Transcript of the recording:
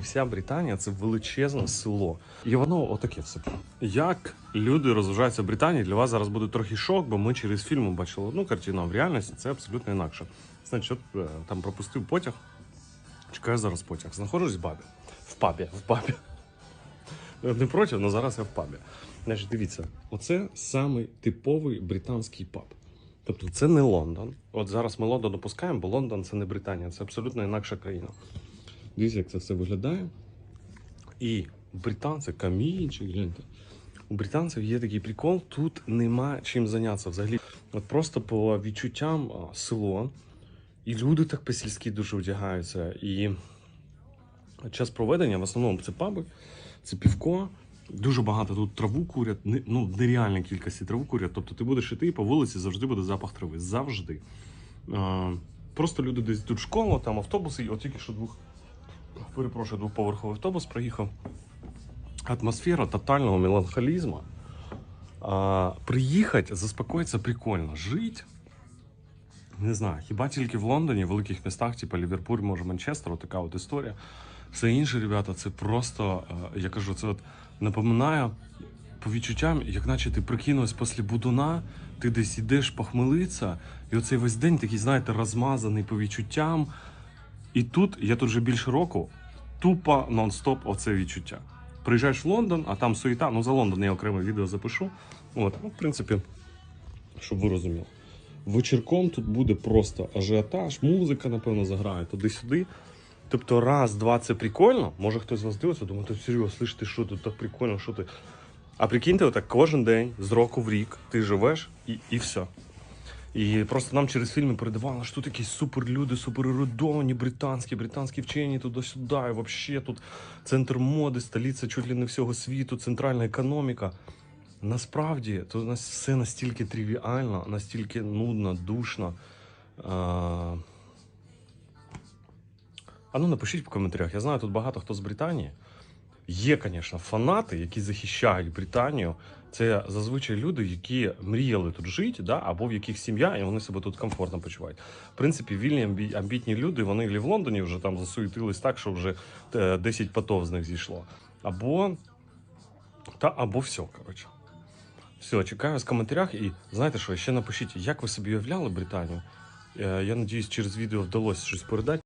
Вся Британія це величезне село. І воно отаке все. Як люди розважаються в Британії, для вас зараз буде трохи шок, бо ми через фільм бачили одну картину, а в реальності це абсолютно інакше. Значить, от, е, там пропустив потяг. Чекаю зараз потяг. Знаходжусь в бабі. В пабі. В пабі. Не проти, але зараз я в пабі. Значить, дивіться, оце самий типовий британський паб. Тобто це не Лондон. От зараз ми Лондон допускаємо, бо Лондон це не Британія, це абсолютно інакша країна. Дивіться, як це все виглядає. І британці, камінчик, гляньте. У британців є такий прикол, тут нема чим зайнятися взагалі. От просто по відчуттям село, і люди так по-сільськи дуже одягаються. І час проведення в основному це паби, це півко. Дуже багато тут траву курять, ну нереальна кількості траву курять. Тобто ти будеш іти і по вулиці завжди буде запах трави. Завжди. Просто люди десь тут школа, там автобуси, і от тільки що двох, перепрошую, двоповерховий автобус проїхав. Атмосфера тотального меланхолізму. А, приїхати, заспокоїтися прикольно. Жить. Не знаю, хіба тільки в Лондоні, в великих містах, типу Ліверпуль, може Манчестер, така от історія. Все інше, ребята, це просто, е, я кажу, це от напоминає по відчуттям, як наче ти прикинувся після будуна, ти десь йдеш похмелиться, і оцей весь день такий, знаєте, розмазаний по відчуттям. І тут, я тут вже більше року, тупо нон-стоп оце відчуття. Приїжджаєш в Лондон, а там суєта, ну за Лондон я окреме відео запишу. От, ну, в принципі, щоб ви розуміли. Вечірком тут буде просто ажіотаж, музика, напевно, заграє туди-сюди. Тобто, раз, два, це прикольно. Може хтось з вас дивиться, думає, ти серйозно, слиш, ти що тут так прикольно, що ти. А прикиньте, отак кожен день, з року в рік, ти живеш і, і все. І просто нам через фільми передавали, що тут якісь суперлюди, суперерудовані, британські, британські вчені туди-сюди, і взагалі тут центр моди, столиця чуть ли не всього світу, центральна економіка. Насправді, то у нас все настільки тривіально, настільки нудно, душно. А, а ну напишіть в коментарях. Я знаю, тут багато хто з Британії. Є, звісно, фанати, які захищають Британію. Це зазвичай люди, які мріяли тут жити, да, або в яких сім'я, і вони себе тут комфортно почувають. В принципі, вільні амбі- амбітні люди, вони і в Лондоні вже там засуетились так, що вже е, 10 потов з них зійшло. Або та або все, коротше. Все, чекаю вас в коментарях. І знаєте що, ще напишіть, як ви собі уявляли Британію. Е, Я надіюсь, через відео вдалося щось передати.